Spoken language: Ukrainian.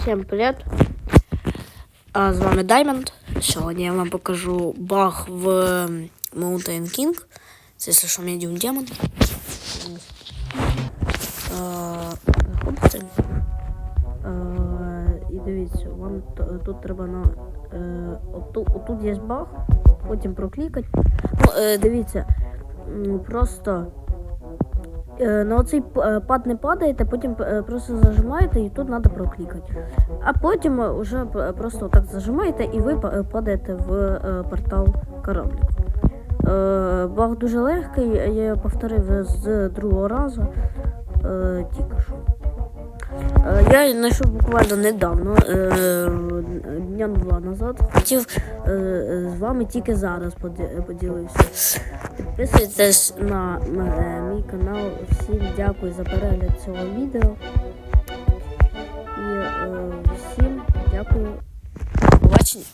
Всім привіт! А, з вами Diamond. Сьогодні я вам покажу баг в Mountain King. Це якщо що. А, Заходите. І дивіться, вам тут треба на. Е, оту, отут є баг, потім проклікати. Ну, е, дивіться, просто. Е, На оцей п- е, пад не падаєте, потім е, просто зажимаєте і тут треба проклікати. А потім вже просто так зажимаєте і ви падаєте в портал корабліку. Баг дуже легкий, я його повторив з другого разу. Тільки що. Я знайшов буквально недавно, е, дня два назад. Хотів е, е, з вами тільки зараз поділився. Підписуйтесь на мій канал. Всім дякую за перегляд цього відео. І всім дякую. Побачення.